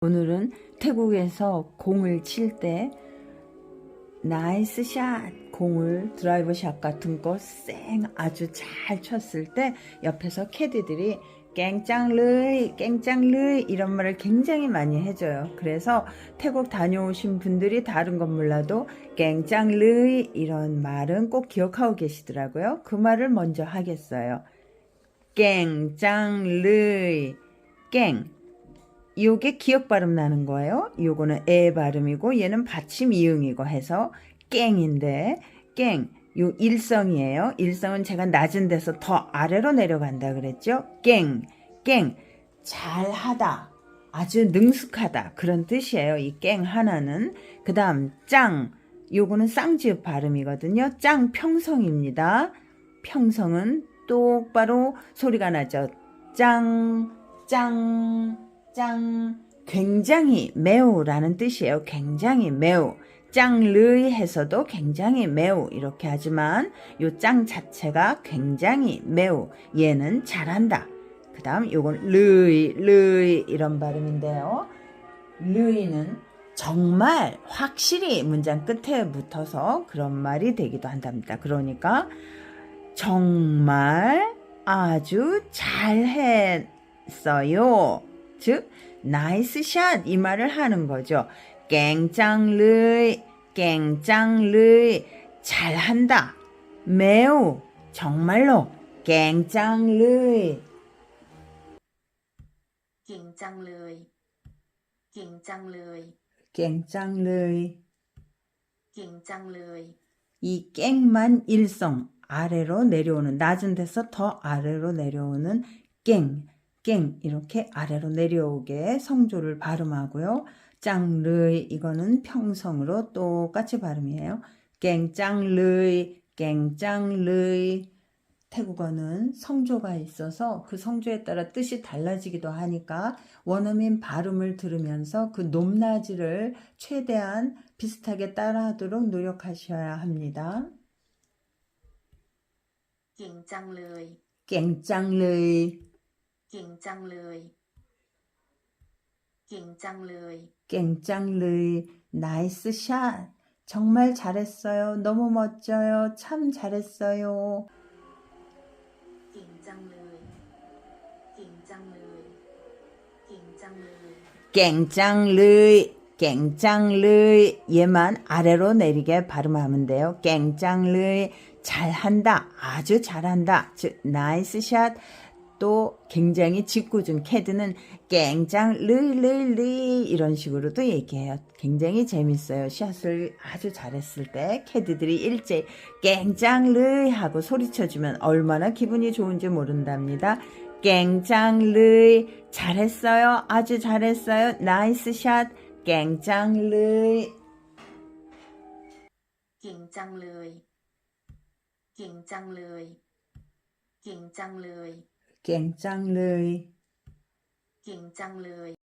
오늘은 태국에서 공을 칠 때 나이스 샷 공을 드라이버 샷 같은 거 쌩 아주 잘 쳤을 때 옆에서 캐디들이 깽짱르이 깽짱르이 이런 말을 굉장히 많이 해줘요. 그래서 태국 다녀오신 분들이 다른 건 몰라도 깽짱르이 이런 말은 꼭 기억하고 계시더라고요. 그 말을 먼저 하겠어요. 깽짱르이 깽 요게 기억 발음 나는 거예요. 요거는 에 발음이고 얘는 받침 이응이고 해서 깽인데 깽. 요 일성이에요. 일성은 제가 낮은 데서 더 아래로 내려간다 그랬죠. 깽. 깽. 잘하다. 아주 능숙하다. 그런 뜻이에요. 이 깽 하나는. 그다음 짱. 요거는 쌍지읍 발음이거든요. 짱 평성입니다. 평성은 똑바로 소리가 나죠. 짱, 짱, 짱. 굉장히 매우라는 뜻이에요. 굉장히 매우. 짱르이 해서도 굉장히 매우 이렇게 하지만 요 짱 자체가 굉장히 매우 얘는 잘한다. 그 다음 요건 르이 르이 이런 발음인데요. 르이는 정말 확실히 문장 끝에 붙어서 그런 말이 되기도 한답니다. 그러니까 정말 아주 잘했어요. 즉 나이스 샷 이 말을 하는 거죠. 깽짱르이 깽짱르이 잘한다. 매우 정말로 깽짱르이. 깽짱르이 깽짱르이. 깽짱르이. 깽짱르이. 이 깽만 일성 아래로 내려오는 낮은 데서 더 아래로 내려오는 깽 깽 이렇게 아래로 내려오게 성조를 발음하고요. 짱르이 이거는 평성으로 똑같이 발음이에요. 깽짱르이, 깽짱르이 태국어는 성조가 있어서 그 성조에 따라 뜻이 달라지기도 하니까 원어민 발음을 들으면서 그 높낮이를 최대한 비슷하게 따라하도록 노력하셔야 합니다. เก่งจังเลย 깽짱르이, เก่งจังเลย เก่งจังเลย 깽짱르이, 나이스 샷. 정말 잘했어요. 너무 멋져요. 참 잘했어요. เก่งจังเลย เก่งจังเลย เก่งจังเลย 깽짱르이, 깽짱르이. 얘만 아래로 내리게 발음하면 돼요. 깽짱르이. 잘한다. 아주 잘한다. 즉, 나이스 샷. 또 굉장히 짓궂은 캐드는 깽짱 르르르 이런 식으로도 얘기해요. 굉장히 재밌어요. 샷을 아주 잘했을 때 캐드들이 일제 깽짱 르 하고 소리쳐주면 얼마나 기분이 좋은지 모른답니다. 깽짱 르 잘했어요. 아주 잘했어요. 나이스 샷 깽짱 르 깽짱 르 깽짱 르 깽짱 르 เก่งจังเลย เก่งจังเลย